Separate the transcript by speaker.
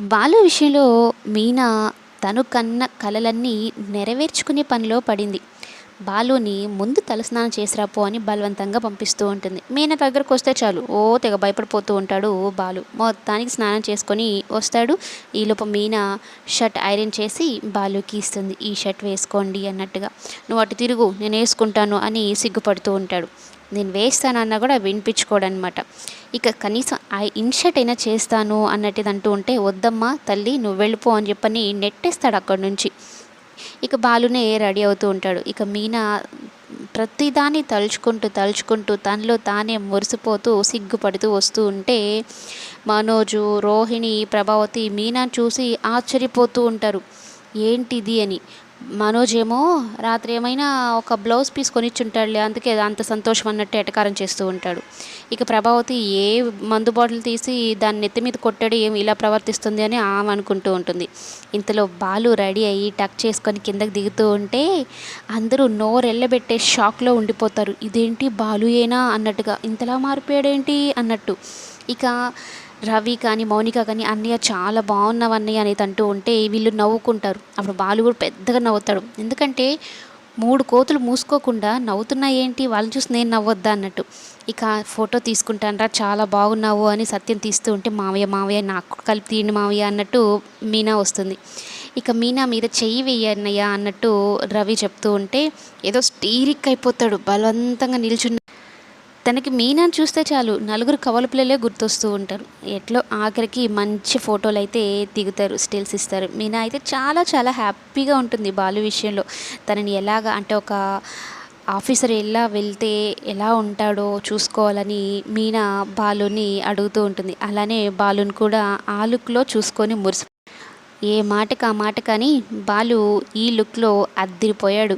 Speaker 1: బాలు విషయంలో మీనా తను కన్న కలలన్నీ నెరవేర్చుకునే పనిలో పడింది. బాలుని ముందు తలస్నానం చేసిరాపో అని బలవంతంగా పంపిస్తూ ఉంటుంది. మీనా దగ్గరకు వస్తే చాలు. ఓ తెగ భయపడిపోతూ ఉంటాడు బాలు. మొత్తానికి స్నానం చేసుకొని వస్తాడు. ఈలోపు మీనా షర్ట్ ఐరన్ చేసి బాలుకి ఇస్తుంది. ఈ షర్ట్ వేసుకోండి అన్నట్టుగా. నువ్వు అటు తిరుగు. నేను వేసుకుంటాను అని సిగ్గుపడుతూ ఉంటాడు. నేను వేస్తానన్నా కూడా వినిపించుకోడనమాట ఇక కనీసం ఆ ఇన్షర్ట్ అయినా చేస్తాను అన్నట్టుది అంటూ ఉంటే వద్దమ్మా తల్లి నువ్వు వెళ్ళిపో అని చెప్పని నెట్టేస్తాడు అక్కడి నుంచి. ఇక బాలునే రెడీ అవుతూ ఉంటాడు. ఇక మీనా ప్రతిదాన్ని తలుచుకుంటూ తలుచుకుంటూ తనలో తానే మురిసిపోతూ సిగ్గుపడుతూ వస్తూ ఉంటే మనోజు రోహిణి ప్రభావతి మీనా చూసి ఆశ్చర్యపోతూ ఉంటారు. ఏంటిది అని. మనోజ్ ఏమో రాత్రి ఏమైనా ఒక బ్లౌజ్ పీస్ కొనిచ్చుంటాడులే అందుకే అంత సంతోషం అన్నట్టు ఎటకారం చేస్తూ ఉంటాడు. ఇక ప్రభావతి ఏ మందు బాటిల్ తీసి దాన్ని నెత్తి మీద కొట్టాడు ఏమి ఇలా ప్రవర్తిస్తుంది అని ఆమె అనుకుంటూ ఉంటుంది. ఇంతలో బాలు రెడీ అయ్యి టక్ చేసుకొని కిందకి దిగుతూ ఉంటే అందరూ నోరెళ్ళబెట్టే షాక్లో ఉండిపోతారు. ఇదేంటి బాలు ఏనా అన్నట్టుగా ఇంతలా మారిపోయాడేంటి అన్నట్టు. ఇక రవి కానీ మౌనిక కానీ అన్నయ్య చాలా బాగున్నావు అన్నయ్య అనేది అంటూ ఉంటే వీళ్ళు నవ్వుకుంటారు. అప్పుడు బాలు కూడా పెద్దగా నవ్వుతాడు ఎందుకంటే మూడు కోతులు మూసుకోకుండా నవ్వుతున్నా ఏంటి? వాళ్ళని చూసి నేను నవ్వొద్దా అన్నట్టు. ఇక ఫోటో తీసుకుంటానరా చాలా బాగున్నావు అని సత్యం తీస్తూ ఉంటే మావయ్య మావయ్య నాకు కలిపి తీయండి మావయ్య అన్నట్టు మీనా వస్తుంది. ఇక మీనా మీద చెయ్యి వెయ్యన్నయ్య అన్నట్టు రవి చెప్తూ ఉంటే ఏదో స్టీరిక్ అయిపోతాడు. బలవంతంగా నిల్చున్న తనకి మీనాను చూస్తే చాలు నలుగురు కవల పిల్లలే గుర్తొస్తూ ఉంటారు. ఎట్లో ఆఖరికి మంచి ఫోటోలు అయితే దిగుతారు స్టిల్స్ ఇస్తారు. మీనా అయితే చాలా చాలా హ్యాపీగా ఉంటుంది బాలు విషయంలో. తనని ఎలాగ అంటే ఒక ఆఫీసర్ ఎలా వెళ్తే ఎలా ఉంటాడో చూసుకోవాలని మీనా బాలుని అడుగుతూ ఉంటుంది. అలానే బాలుని కూడా ఆ లుక్లో చూసుకొని మురిసి ఏ మాటకు ఆ మాట కానీ బాలు ఈ లుక్లో అద్దిరిపోయాడు.